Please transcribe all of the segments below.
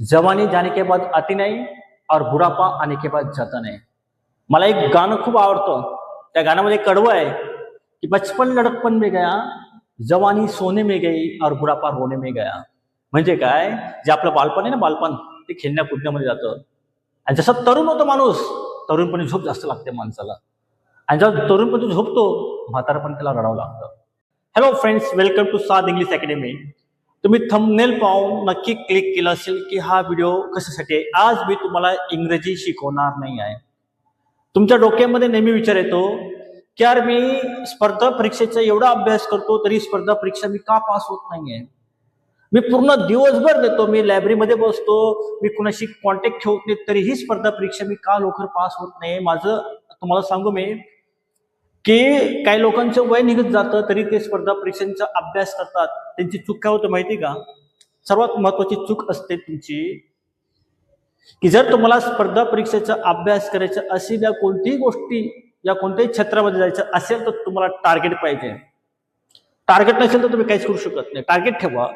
जवानी जाने के बाद आती नाही और बुढापा आने के बाद जाता नाही। मला एक गाणं खूप आवडतं. त्या गाण्यामध्ये कडवं आहे की बचपन लडकपण मे गया जवानी सोने मे गई और बुढापा रोने मे गया. म्हणजे काय? जे आपलं बालपण आहे ना बालपण ते खेळण्या कुदण्यामध्ये जातं. आणि जसं तरुण होतो माणूस तरुणपणी झोप जास्त लागते माणसाला. आणि जेव्हा तरुणपणी झोपतो म्हातारपण त्याला रडावं लागतं. Hello friends welcome to Saadh English academy तुम्ही थंबनेल पाहून नक्की क्लिक केलं असेल की हा व्हिडिओ कशासाठी आहे? आज मी तुम्हाला इंग्रजी शिकवणार नाही आहे. तुमच्या डोक्यामध्ये नेहमी विचार येतो की यार मी स्पर्धा परीक्षेचा एवढा अभ्यास करतो तरी स्पर्धा परीक्षा मी का पास होत नाही आहे मी पूर्ण दिवसभर देतो मी लायब्ररीमध्ये बसतो मी कुणाशी कॉन्टॅक्ट ठेवत नाही तरीही स्पर्धा परीक्षा मी का लवकर पास होत नाही माझं तुम्हाला सांगू मी की काही लोकांचं वय निघत जातं तरी ते स्पर्धा परीक्षांचा अभ्यास करतात. त्यांची चूक काय होतं माहिती का? सर्वात महत्वाची चूक असते तुमची की जर तुम्हाला स्पर्धा परीक्षेचा अभ्यास करायचा असेल या कोणतीही गोष्टी या कोणत्याही क्षेत्रामध्ये जायचं असेल तर तुम्हाला टार्गेट पाहिजे. टार्गेट नसेल तर तुम्ही काहीच करू शकत नाही. टार्गेट ठेवा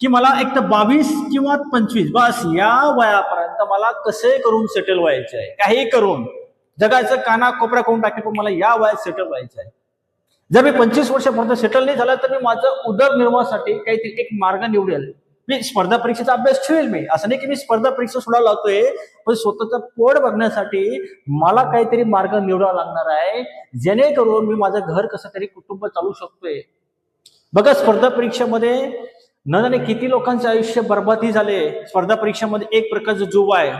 की मला एक तर बावीस किंवा पंचवीस बस या वयापर्यंत मला कसे करून सेटल व्हायचं आहे काही करून. जगायचं काना कोपऱ्या करून टाकेल पण मला या वयात सेटल व्हायचं आहे. जर मी पंचवीस वर्षापर्यंत सेटल नाही झाला तर मी माझं उदरनिर्वाहासाठी काहीतरी एक मार्ग निवडेल. मी स्पर्धा परीक्षेचा अभ्यास ठेवेल मी. असं नाही की मी स्पर्धा परीक्षा सोडायला लावतोय पण स्वतःचं पोट बघण्यासाठी मला काहीतरी मार्ग निवडावा लागणार आहे. जेणेकरून मी माझं घर कसं तरी कुटुंब चालू शकतोय. बघा स्पर्धा परीक्षेमध्ये न जाणे किती लोकांचे आयुष्य बर्बादी झाले. स्पर्धा परीक्षेमध्ये एक प्रकारचं जुवा आहे.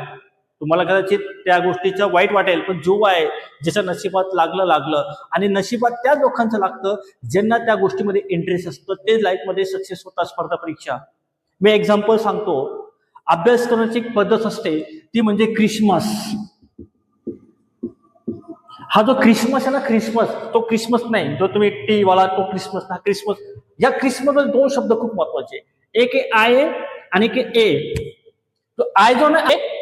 तुम्हाला कदाचित त्या गोष्टीचं वाईट वाटेल पण जो आहे ज्याच्या नशिबात लागलं लागलं. आणि नशिबात त्या लोकांचं लागतं ज्यांना त्या गोष्टीमध्ये इंटरेस्ट असतं ते लाईफमध्ये सक्सेस होतात स्पर्धा परीक्षा. मी एक्झाम्पल सांगतो. अभ्यास करण्याची एक पद्धत असते ती म्हणजे क्रिसमस हा जो क्रिसमस आहे ना क्रिसमस तो क्रिसमस नाही. जो तुम्ही टी वाला तो क्रिसमस ना क्रिसमस या क्रिसमस दोन शब्द खूप महत्त्वाचे. एक आहे आय आणि एक ए तो आय जो ना एक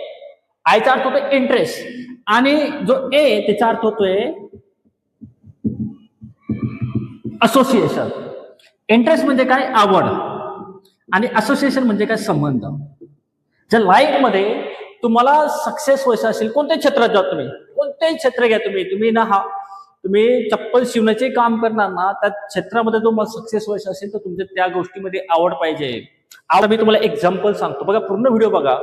आयचा अर्थ होतो इंटरेस्ट आणि जो ए त्याचा अर्थ होतोय असोसिएशन इंटरेस्ट म्हणजे काय? आवड. आणि असोसिएशन म्हणजे काय? संबंध. जर लाईफमध्ये तुम्हाला सक्सेस व्हायचं असेल कोणत्याही क्षेत्रात जा तुम्ही. कोणतेही क्षेत्र घ्या तुम्ही. तुम्ही ना हा तुम्ही चप्पल शिवण्याचे काम करणार ना त्या क्षेत्रामध्ये तुम्हाला सक्सेस व्हायचं असेल तर तुमच्या त्या गोष्टीमध्ये आवड पाहिजे. आता मी तुम्हाला एक्झाम्पल सांगतो. बघा पूर्ण व्हिडिओ बघा.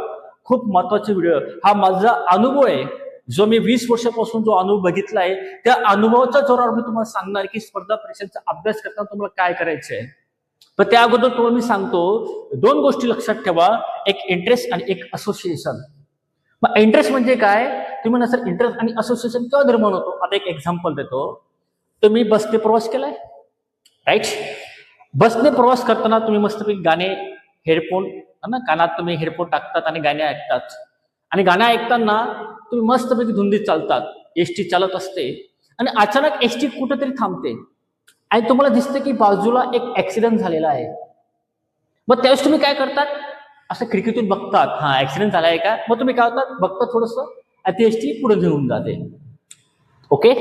खूप महत्त्वाचे व्हिडिओ हा माझा अनुभव आहे. जो मी वीस वर्षापासून जो अनुभव बघितला आहे त्या अनुभवाच्या जोरावर मी तुम्हाला सांगणार की स्पर्धा परीक्षांचा अभ्यास करताना तुम्हाला काय करायचं आहे. पण त्या अगोदर तुम्हाला मी सांगतो दोन गोष्टी लक्षात ठेवा एक इंटरेस्ट आणि एक असोसिएशन मग इंटरेस्ट म्हणजे काय? तुम्ही सर इंटरेस्ट आणि असोसिएशन केव्हा निर्माण होतो? आता एक एक्झाम्पल देतो. तुम्ही बसने प्रवास केलाय? राईट बसने प्रवास करताना तुम्ही मस्तपैकी गाणे हेडफोन ना? कानात तुम्ही हेडफोन टाकतात आणि गाणे ऐकतात. आणि गाणे ऐकताना तुम्ही मस्तपैकी धुंदीत चालतात. एस टी चालत असते. आणि अचानक एस टी कुठेतरी थांबते. आणि तुम्हाला दिसतं की बाजूला एक ऍक्सिडेंट झालेला आहे. मग त्यावेळेस तुम्ही काय करतात? असं खिडकीतून बघतात. हा ऍक्सिडेंट झालाय का? मग तुम्ही काय होतात? बघता थोडस. ती एस टी पुढे घेऊन जाते. ओके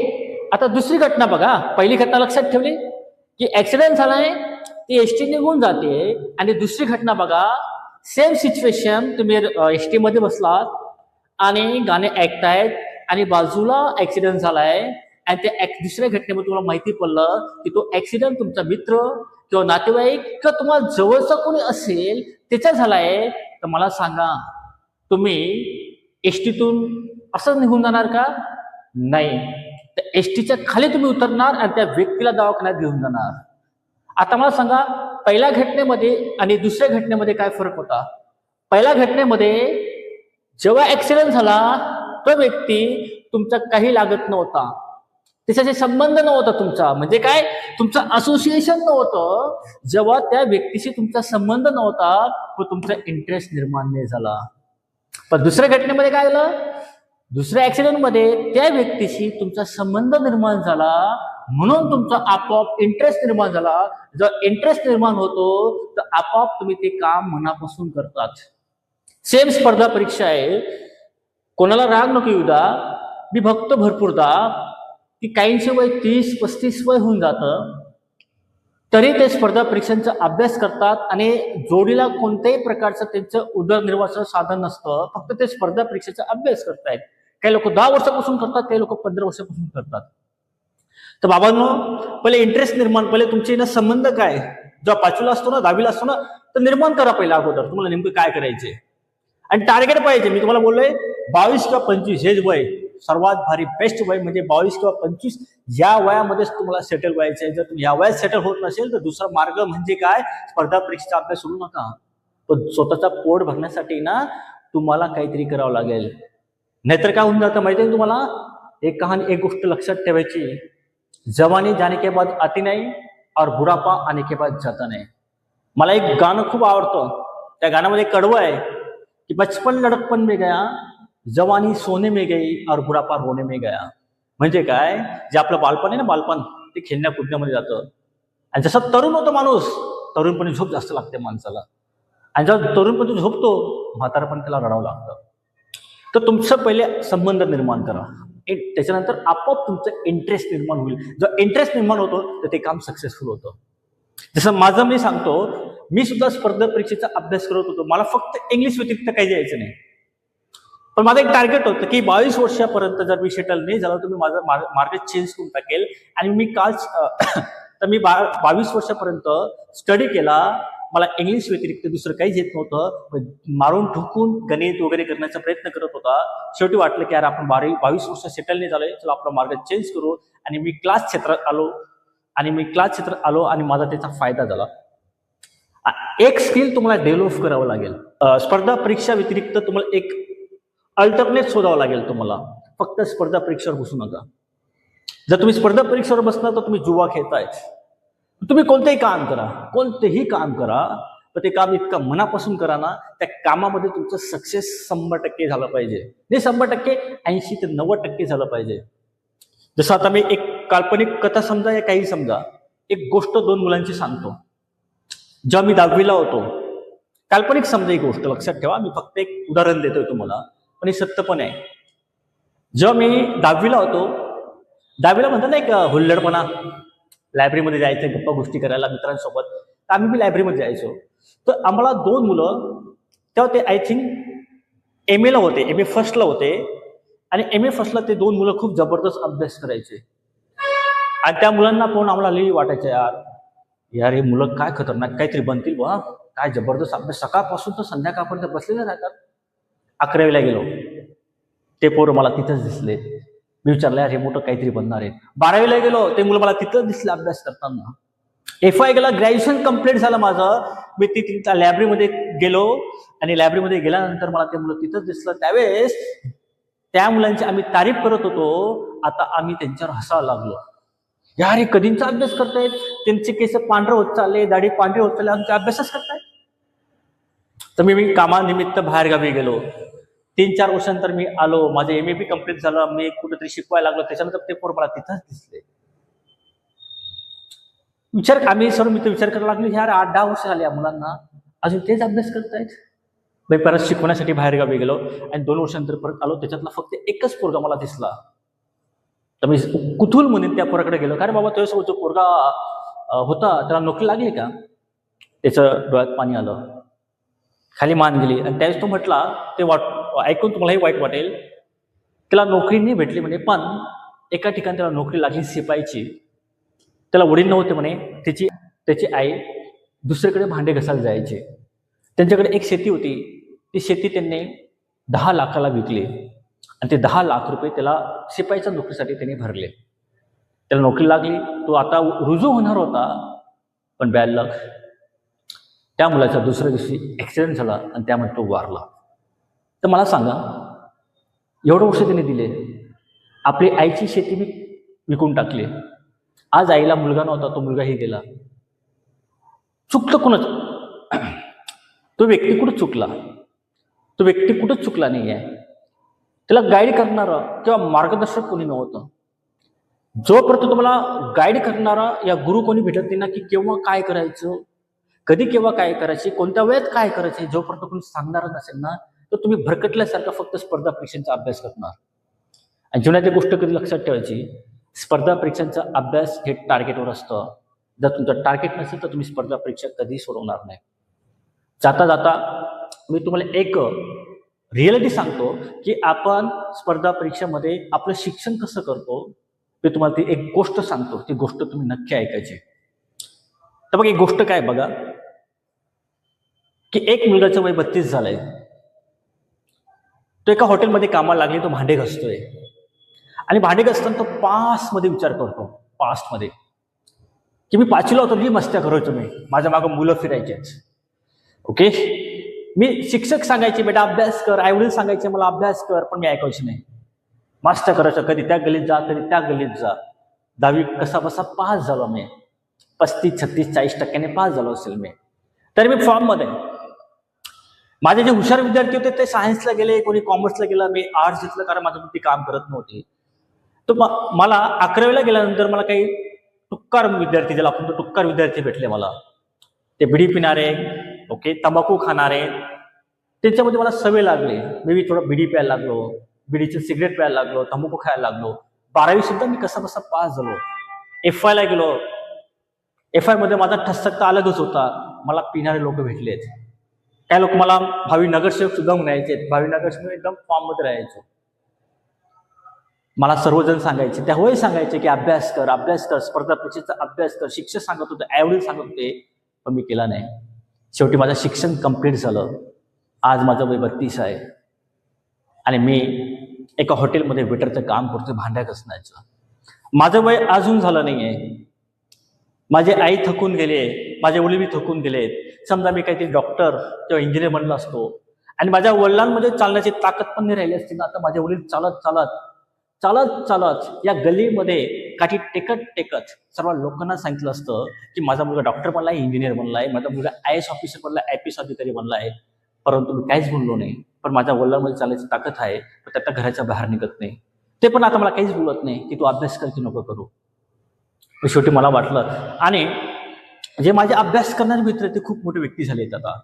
आता दुसरी घटना बघा. पहिली घटना लक्षात ठेवली. की ऍक्सिडेंट आहे ती एस टी निघून जाते. आणि दुसरी घटना बघा. सेम सिच्युएशन तुम्ही एस टीमध्ये बसलात आणि गाणे ऐकतायत आणि बाजूला ऍक्सिडेंट झालाय आणि त्या दुसऱ्या घटनेमध्ये तुम्हाला माहिती पडलं की तो ऍक्सिडेंट तुमचा मित्र किंवा नातेवाईक किंवा तुम्हाला जवळचा कोणी असेल त्याचा झालाय. तर मला सांगा तुम्ही एस टीतून असं निघून जाणार का? नाही. तर एस टीच्या खाली तुम्ही उतरणार आणि त्या व्यक्तीला दवाखान्यात घेऊन जाणार. आता मला सांगा पहिल्या घटनेमध्ये आणि दुसऱ्या घटनेमध्ये काय फरक होता? पहिल्या घटनेमध्ये जेव्हा ऍक्सिडेंट झाला तो व्यक्ती तुमचा काही लागत नव्हता. त्याच्याशी संबंध नव्हता तुमचा. म्हणजे काय? तुमचं असोसिएशन नव्हतं. जेव्हा त्या व्यक्तीशी तुमचा संबंध नव्हता तो तुमचा इंटरेस्ट निर्माण नाही झाला. पण दुसऱ्या घटनेमध्ये काय झालं? दुसऱ्या ऍक्सिडेंटमध्ये त्या व्यक्तीशी तुमचा संबंध निर्माण झाला म्हणून तुमचा आपोआप इंटरेस्ट निर्माण झाला. जर इंटरेस्ट निर्माण होतो तर आपोआप तुम्ही ते काम मनापासून करतात. सेम स्पर्धा परीक्षा आहे. कोणाला राग नको येऊ द्या मी भक्त भरपूरदा की काहींचे वय तीस पस्तीस वय होऊन जातं. तरी ते स्पर्धा परीक्षांचा अभ्यास करतात आणि जोडीला कोणत्याही प्रकारचं त्यांचं उदरनिर्वाहाचं साधन नसतं. फक्त ते स्पर्धा परीक्षेचा अभ्यास करतायत. काही लोक दहा वर्षापासून करतात काही लोक पंधरा वर्षापासून करतात. तर बाबांनो पहिले इंटरेस्ट निर्माण पहिले तुमचे ना संबंध काय? जेव्हा पाचवीला असतो ना दहावीला असतो ना तर निर्माण करा पहिला अगोदर. तुम्हाला नेमकं काय करायचे आणि टार्गेट पाहिजे. मी तुम्हाला बोललोय बावीस किंवा पंचवीस हेच वय सर्वात भारी बेस्ट वय म्हणजे बावीस किंवा पंचवीस या वयामध्येच तुम्हाला सेटल व्हायचं आहे जर तुम्ही या वयात सेटल होत नसेल तर दुसरा मार्ग म्हणजे काय? स्पर्धा परीक्षेचा अभ्यास सोडू नका. पण स्वतःचा पोट भरण्यासाठी ना तुम्हाला काहीतरी करावं लागेल. नाहीतर काय होऊन जातं माहिती आहे तुम्हाला? एक कहाणी एक गोष्ट लक्षात ठेवायची. जवानी जाने के बाद आती नाही और बुढापा आने के बाद जाता नाही. मला एक गाणं खूप आवडतं. त्या गाण्यामध्ये कडवं आहे की बचपन लडकपण मे गया जवानी सोने मे गई और बुढापा रोने मे गया. म्हणजे काय? जे आपलं बालपण आहे ना बालपण ते खेळण्या कुदण्यामध्ये जातं. आणि जसं तरुण होतो माणूस तरुणपणी झोप जास्त लागते माणसाला. आणि जेव्हा तरुणपणी झोपतो म्हातारपण त्याला रडावं लागतं. तर तुमचं पहिले संबंध निर्माण करा. त्याच्यानंतर आपोआप तुमचं इंटरेस्ट निर्माण होईल. जर इंटरेस्ट निर्माण होतो तर ते काम सक्सेसफुल होतं. जसं माझं मी सांगतो मी सुद्धा स्पर्धा परीक्षेचा अभ्यास करत होतो. मला फक्त इंग्लिश व्यतिरिक्त काही द्यायचं नाही. पण माझं एक टार्गेट होतं की बावीस वर्षापर्यंत जर मी सेटल नाही झालं तर मी माझं मार्ग चेंज करून टाकेल. आणि मी काल तर मी बा बावीस वर्षापर्यंत स्टडी केला. मला इंग्लिश व्यतिरिक्त दुसरं काहीच येत नव्हतं. मारून ठोकून गणित वगैरे करण्याचा प्रयत्न करत होता. शेवटी वाटलं की यार आपण बारावी बावीस वर्ष सेटल नाही झालोय चला आपला मार्ग चेंज करू. आणि मी क्लास क्षेत्रात आलो. आणि मी क्लास क्षेत्रात आलो आणि माझा त्याचा फायदा झाला. एक स्किल तुम्हाला डेव्हलप करावं लागेल. स्पर्धा परीक्षा व्यतिरिक्त तुम्हाला एक अल्टरनेट शोधावं लागेल तुम्हाला. फक्त स्पर्धा परीक्षेवर बसू नका. जर तुम्ही स्पर्धा परीक्षेवर बसणार तर तुम्ही जुवा खेळताय. तुम्ही कोणतेही काम करा कोणतेही काम करा पण ते काम इतकं मनापासून करा ना त्या कामामध्ये तुमचं सक्सेस शंभर टक्के झालं पाहिजे. नाही शंभर टक्के ऐंशी ते नव्वद टक्के झालं पाहिजे. जसं आता मी एक काल्पनिक कथा समजा या काही समजा एक गोष्ट दोन मुलांची सांगतो. जेव्हा मी दहावीला होतो काल्पनिक समजा ही गोष्ट लक्षात ठेवा मी फक्त एक उदाहरण देतोय तुम्हाला पण हे सत्य पण आहे. जेव्हा मी दहावीला होतो दहावीला म्हणतात ना एक हुल्लडपणा लायब्ररीमध्ये जायचं गप्पा गोष्टी करायला मित्रांसोबत. तर आम्ही बी लायब्ररीमध्ये जायचो. तर आम्हाला दोन मुलं तेव्हा ते आय थिंक एम एला होते. एम ए फर्स्टला होते. आणि एम ए फर्स्टला ते दोन मुलं खूप जबरदस्त अभ्यास करायचे. आणि त्या मुलांना पाहून आम्हाला लई वाटायचं यार यार हे मुलं काय खतरनाक काहीतरी बनतील बा काय जबरदस्त अभ्यास. सकाळपासून तर संध्याकाळपर्यंत बसलेले राहतात. अकरावीला गेलो. ते पोरं मला तिथंच दिसले. मी विचारलं यार हे मोठं काहीतरी बनणार आहे. बारावीला गेलो ते मुलं मला तिथं दिसलं अभ्यास करताना. एफ आय गेला ग्रॅज्युएशन कंप्लीट झालं माझं. मी ती तिथं लायब्ररीमध्ये गेलो आणि लायब्ररीमध्ये गेल्यानंतर मला ते मुलं तिथंच दिसलं. त्यावेळेस त्या मुलांची आम्ही तारीफ करत होतो. आता आम्ही त्यांच्यावर हसायला लागलो. यार हे कधींचा अभ्यास करतायत? त्यांचे केस पांढरे होत चालले दाढी पांढरी होत चालले आमचा अभ्यासच करतायत? तर मी मी कामानिमित्त बाहेरगावी गेलो. तीन चार वर्षानंतर मी आलो. माझं एम ए बी कंप्लीट झालं. मी कुठेतरी शिकवायला लागलो. त्याच्यानंतर ते पोर मला तिथंच दिसले. विचार आम्ही सर्व मित्र विचार करायला लागलो यार आठ दहा वर्ष झाले या मुलांना. अजून तेच अभ्यास करतायत? मी परत शिकवण्यासाठी बाहेरगावी गेलो आणि दोन वर्षांतर परत आलो. त्याच्यातला फक्त एकच पोरगा मला दिसला. तर मी कुतूल म्हणून त्या पोराकडे गेलो. कारण बाबा तुझ्यासोबत जो पोरगा होता त्याला नोकरी लागली का? त्याचं डोळ्यात पाणी आलं. खाली मान गेली. आणि त्यावेळेस तो म्हटला ते वाट ऐकून तुम्हालाही वाईट वाटेल. त्याला नोकरी नाही भेटली म्हणे पण एका ठिकाणी त्याला नोकरी लागली शिपायची त्याला वडील नव्हते म्हणे त्याची त्याची आई दुसरीकडे भांडे घसायला जायचे. त्यांच्याकडे एक शेती होती. ती शेती त्यांनी दहा लाखाला विकली. आणि ते दहा लाख रुपये त्याला शिपाईच्या नोकरीसाठी त्यांनी भरले. त्याला नोकरी लागली. तो आता रुजू होणार होता पण बॅड लक. त्या मुलाचा दुसऱ्या दिवशी ॲक्सिडेंट झाला आणि त्यामध्ये तो वारला. तर मला सांगा एवढं वर्ष त्याने दिले आपली आईची शेती मी विकून टाकली. आज आईला मुलगा नव्हता तो मुलगाही गेला. चुकलं कुणच? तो व्यक्ती कुठं चुकला? तो व्यक्ती कुठंच चुकला नाही आहे त्याला गाईड करणारा किंवा मार्गदर्शक कोणी नव्हतं. जोपर्यंत तुम्हाला गाईड करणारा या गुरु कोणी भेटत नाही ना की केव्हा काय करायचं कधी केव्हा काय करायचे कोणत्या वेळेत काय करायचे जोपर्यंत कोणी सांगणार नसेल ना तर तुम्ही भरकटल्यासारखा फक्त स्पर्धा परीक्षांचा अभ्यास करणार. आणि जीवनात एक गोष्ट कधी लक्षात ठेवायची? स्पर्धा परीक्षांचा अभ्यास हे टार्गेटवर असतं. जर तुमचं टार्गेट नसेल तर तुम्ही स्पर्धा परीक्षा कधी सोडवणार नाही. जाता जाता मी तुम्हाला एक रिअलिटी सांगतो की आपण स्पर्धा परीक्षेमध्ये आपलं शिक्षण कसं करतो ते तुम्हाला ती एक गोष्ट सांगतो. ती गोष्ट तुम्ही नक्की ऐकायची. तर बघा एक गोष्ट काय बघा की एक मुलगाचं वय बत्तीस झालंय. तो एका हॉटेलमध्ये कामाला लागले तो भांडे घसतोय. आणि भांडे घसताना तो पासमध्ये विचार करतो पास्टमध्ये. की मी पाचवीला होतो जी मस्त्या करायचो मी माझ्या मागं मुलं फिरायचेच ओके? मी शिक्षक सांगायचे बेटा अभ्यास कर. आई वडील सांगायचे मला अभ्यास कर. पण मी ऐकायचे नाही. मास्टर करायचं कधी त्या गलीत जा कधी त्या गलीत जा. दहावी कसा बसा पास झालो मी. पस्तीस छत्तीस चाळीस टक्क्याने पास झालो असेल मी. तरी मी फॉर्ममध्ये माझे जे हुशार विद्यार्थी होते ते सायन्सला गेले कोणी कॉमर्सला गेला. मी आर्ट्स घेतलं कारण माझं ती काम करत नव्हते. तर मला अकरावीला गेल्यानंतर मला काही टुक्कार विद्यार्थी ज्याला आपण टुक्कार विद्यार्थी भेटले मला. ते बिडी पिणारे ओके तंबाखू खाणारे. त्याच्यामध्ये मला सवय लागली. मी बी थोडं बिडी प्यायला लागलो बिडीचे सिगरेट प्यायला लागलो तंबाखू खायला लागलो. बारावी सुद्धा मी कसा कसा पास झालो. एफ आयला गेलो. एफ आयमध्ये माझा ठसकता अलगच होता. मला पिणारे लोक भेटलेत. काही लोक मला भावी नगरसेवक सुद्धा म्हणायचे भावी नगरसेवक एकदम फॉर्ममध्ये राहायचो. मला सर्वजण सांगायचे. त्यावेळी सांगायचे की अभ्यास कर अभ्यास कर स्पर्धा परीक्षेचा अभ्यास कर शिक्षक सांगत होते आईवडील सांगत होते पण मी केला नाही. शेवटी माझं शिक्षण कंप्लीट झालं. आज माझं वय बत्तीस आहे. आणि मी एका हॉटेलमध्ये वेटरचं काम करतोय भांड्या घसण्याचं. माझं वय अजून झालं नाही आहे माझी आई थकून गेले माझे वडील थकून गेलेत समजा मी काहीतरी डॉक्टर किंवा इंजिनियर बनलो असतो आणि माझ्या वडिलांमध्ये चालण्याची ताकद पण नाही राहिली असती ना आता माझे वडील चालत चालत चालत चालत या गल्लीमध्ये काठी टेकत टेकत सर्व लोकांना सांगितलं असतं की माझा मुलगा डॉक्टर बनलाय इंजिनियर बनलाय माझा मुलगा आय एस ऑफिसर बनला आय पी एस अधिकारी बनलाय. परंतु मी काहीच बोललो नाही. पण माझ्या वडिलांमध्ये चालायची ताकद आहे पण त्या घराच्या बाहेर निघत नाही. ते पण आता मला काहीच बोलत नाही की तू अभ्यास कर की नको करू. शेवटी मला वाटलं. आणि जे माझे अभ्यास करणारे मित्र ते खूप मोठे व्यक्ती झाले आहेत आता.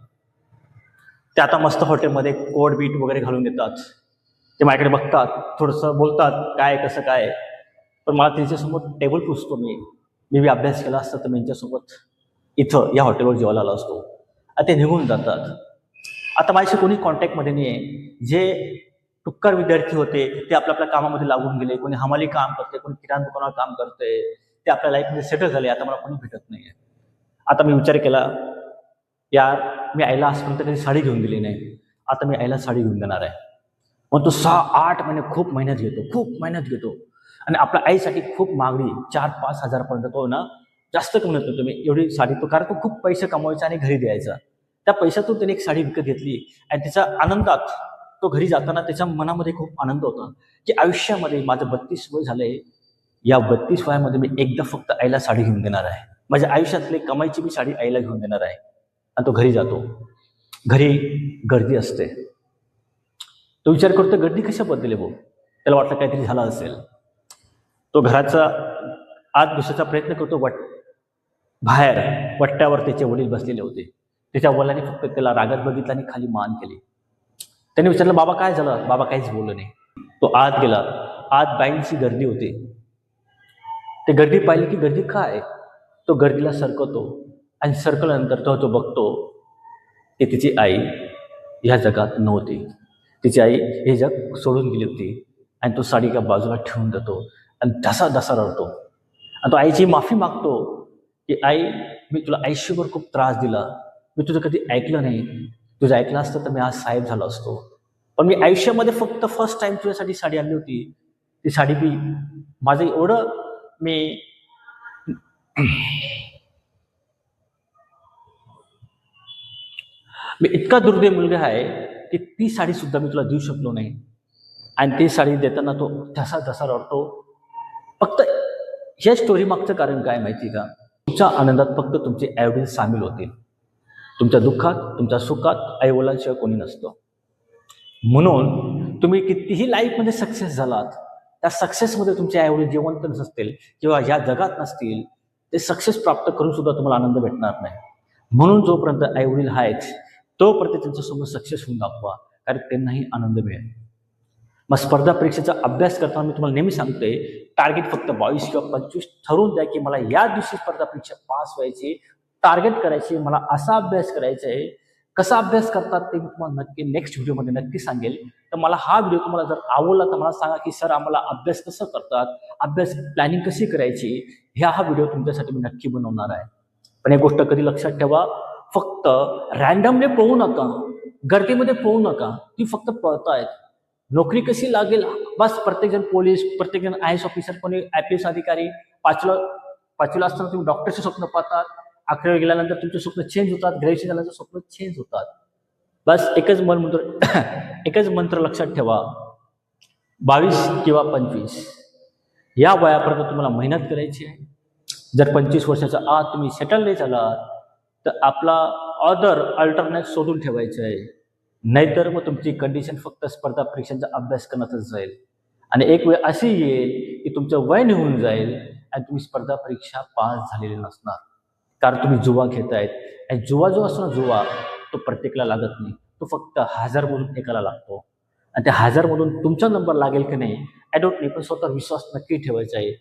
ते आता मस्त हॉटेलमध्ये कोड बीट वगैरे घालून येतात ते माझ्याकडे बघतात थोडंसं बोलतात काय कसं काय पण मला त्यांच्यासमोर टेबल पुसतो मी. मी बी अभ्यास केला असता तर मी यांच्यासोबत इथं या हॉटेलवर जेवायला आलो असतो. आता ते निघून जातात. आता माझ्याशी कोणी कॉन्टॅक्टमध्ये नाही आहे जे टुक्कर विद्यार्थी होते ते आपल्या आपल्या कामामध्ये लागून गेले. कोणी हमाली काम करते कोणी किराणा दुकानावर काम करते. ते आपल्या लाईफमध्ये सेटल झाले आता मला कोणी भेटत नाही आता मी विचार केला यार मी आईला आजपर्यंत कधी साडी घेऊन दिली नाही. आता मी आईला साडी घेऊन देणार आहे. मग तो सहा आठ महिने खूप मेहनत घेतो खूप मेहनत घेतो. आणि आपल्या आईसाठी खूप मागणी चार पाच हजारपर्यंत तो ना जास्त कमवत होतो तुम्ही एवढी साडी तो कारण तो खूप पैसे कमवायचा आणि घरी द्यायचा. त्या पैशातून त्याने एक साडी विकत घेतली आणि त्याच्या आनंदात तो घरी जाताना त्याच्या मनामध्ये खूप आनंद होता की आयुष्यामध्ये माझं बत्तीस वय झालंय. या बत्तीस वयामध्ये मी एकदा फक्त आईला साडी घेऊन देणार आहे. माझ्या आयुष्यातली कमाईची मी साडी आईला घेऊन देणार आहे. आणि तो घरी जातो. घरी गर्दी असते. तो विचार करतो गर्दी कशाबद्दल आहे भाऊ? त्याला वाटलं काहीतरी झालं असेल. तो घराचा आत घुसायचा प्रयत्न करतो. वट बाहेर वट्ट्यावर त्याचे वडील बसलेले होते. त्याच्या वडिलांनी फक्त त्याला रागात बघितला आणि खाली मान केली. त्याने विचारलं बाबा काय झालं? बाबा काहीच बोललो नाही. तो आत गेला. आत बाईंची गर्दी होती. ते गर्दी पाहिली की गर्दी काय? तो गर्दीला सरकतो आणि सरकल्यानंतर तो तो बघतो की तिची आई ह्या जगात नव्हती. तिची आई हे जग सोडून गेली होती आणि तो साडी एका बाजूला ठेवून देतो आणि धसा धसा रडतो. आणि तो आईची माफी मागतो की आई मी तुला आयुष्यभर खूप त्रास दिला. मी तुझं कधी ऐकलं नाही. तुझं ऐकलं असतं तर मी आज साहेब झालो असतो. पण मी आयुष्यामध्ये फक्त फर्स्ट टाइम तुझ्यासाठी साडी आणली होती. ती साडी मी माझं एवढं मी मी इतका दुर्दैव मुलगा आहे की ती साडी सुद्धा मी तुला देऊ शकलो नाही. आणि ती साडी देताना तो ठसा ठसा रडतो. फक्त या स्टोरी मागचं कारण काय माहिती का? तुमच्या आनंदात फक्त तुमचे आईवडील सामील होतील. तुमच्या दुःखात तुमच्या सुखात आईवडिलांशिवाय कोणी नसतं. म्हणून तुम्ही कितीही लाईफमध्ये सक्सेस झालात त्या सक्सेसमध्ये तुमचे आईवडील जिवंत नसतील किंवा या जगात नसतील ते सक्सेस प्राप्त करून सुद्धा तुम्हाला आनंद भेटणार नाही. म्हणून जोपर्यंत आईवडील आहेत तोपर्यंत त्यांच्यासोबत सक्सेस होऊन दाखवा कारण त्यांनाही आनंद मिळेल. मग स्पर्धा परीक्षेचा अभ्यास करताना मी तुम्हाला नेहमी सांगतोय टार्गेट फक्त बावीस किंवा पंचवीस ठरवून द्या की मला या दिवशी स्पर्धा परीक्षा पास व्हायची टार्गेट करायची मला असा अभ्यास करायचा आहे कसा अभ्यास करतात ते मी तुम्हाला नक्की नेक्स्ट व्हिडिओमध्ये नक्की सांगेल. तर मला हा व्हिडिओ तुम्हाला जर आवडला तर मला सांगा की सर आम्हाला अभ्यास कसं करतात? अभ्यास प्लॅनिंग कशी करायची? ह्या हा व्हिडिओ तुमच्यासाठी मी नक्की बनवणार आहे. पण एक गोष्ट कधी लक्षात ठेवा फक्त रॅन्डमली पळू नका. गर्दीमध्ये पळू नका. ती फक्त पळतायत. नोकरी कशी लागेल? बस प्रत्येकजण पोलीस प्रत्येकजण आय एस ऑफिसर कोणी आय पी एस अधिकारी पाचवीला पाचवीला असताना तुम्ही डॉक्टरचे स्वप्न पाहतात. अकरावी गेल्यानंतर तुमचे स्वप्न चेंज होतात ग्रॅज्युएशन झाल्यानंतर स्वप्न चेंज होतात. बस एकच मन मंत्र एकच मंत्र लक्षात ठेवा. बावीस किंवा पंचवीस. या वयापर्यंत तुम्हाला मेहनत करायची आहे. जर पंचवीस वर्षाचा आत तुम्ही सेटल नाही झालात तर आपला अदर अल्टरनेट शोधून ठेवायचं आहे. नाहीतर मग तुमची कंडिशन फक्त स्पर्धा परीक्षांचा अभ्यास करण्यातच जाईल. आणि एक वेळ अशी येईल की तुमचं वय निघून जाईल आणि तुम्ही स्पर्धा परीक्षा पास झालेली नसणार. तर तुम्ही जुवा घेतायत. आणि जुवा जो असतो ना जुवा तो प्रत्येकाला लागत नाही. तो फक्त हजारमधून एकाला लागतो. आणि त्या हजारमधून तुमचा नंबर लागेल की नाही आय डोंट नाही पण स्वतः विश्वास नक्की ठेवायचा आहे.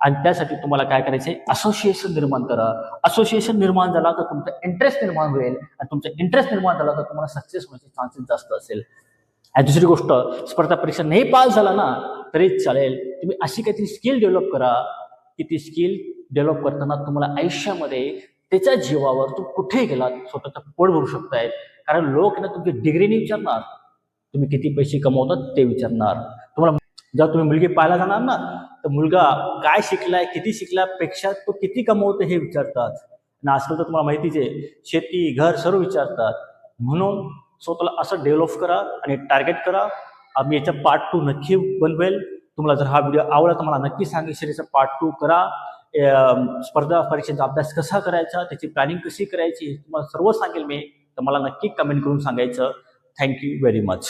आणि त्यासाठी तुम्हाला काय करायचं आहे असोसिएशन निर्माण करा. असोसिएशन निर्माण झाला तर तुमचा इंटरेस्ट निर्माण होईल. आणि तुमचा इंटरेस्ट निर्माण झाला तर तुम्हाला सक्सेस होण्याचे चान्सेस जास्त असेल. आणि दुसरी गोष्ट स्पर्धा परीक्षा नाही पास झाला ना तरी चालेल. तुम्ही अशी काहीतरी स्किल डेव्हलप करा की ती स्किल डेव्हलप करताना तुम्हाला आयुष्यामध्ये त्याच्या जीवावर तू कुठे गेलात स्वतःचं पोट भरू शकतायत कारण लोक ना तुमची डिग्री नाही विचारणार. तुम्ही किती पैसे कमवतात ते विचारणार. तुम्हाला जर तुम्ही मुलगी पाहायला जाणार ना तर मुलगा काय शिकलाय किती शिकल्यापेक्षा तो किती कमवतो हे विचारतात. आणि आजकाल तर तुम्हाला माहितीच आहे शेती घर सर्व विचारतात. म्हणून स्वतःला असं डेव्हलप करा आणि टार्गेट करा. आम्ही याचा पार्ट टू नक्की बनवेल. तुम्हाला जर हा व्हिडिओ आवडला तर मला नक्की सांगेल शरीरचा पार्ट टू करा. स्पर्धा परीक्षेचा अभ्यास कसा करायचा त्याची प्लॅनिंग कशी करायची तुम्हाला सर्व सांगेल मी. तर मला नक्की कमेंट करून सांगायचं. Thank you very much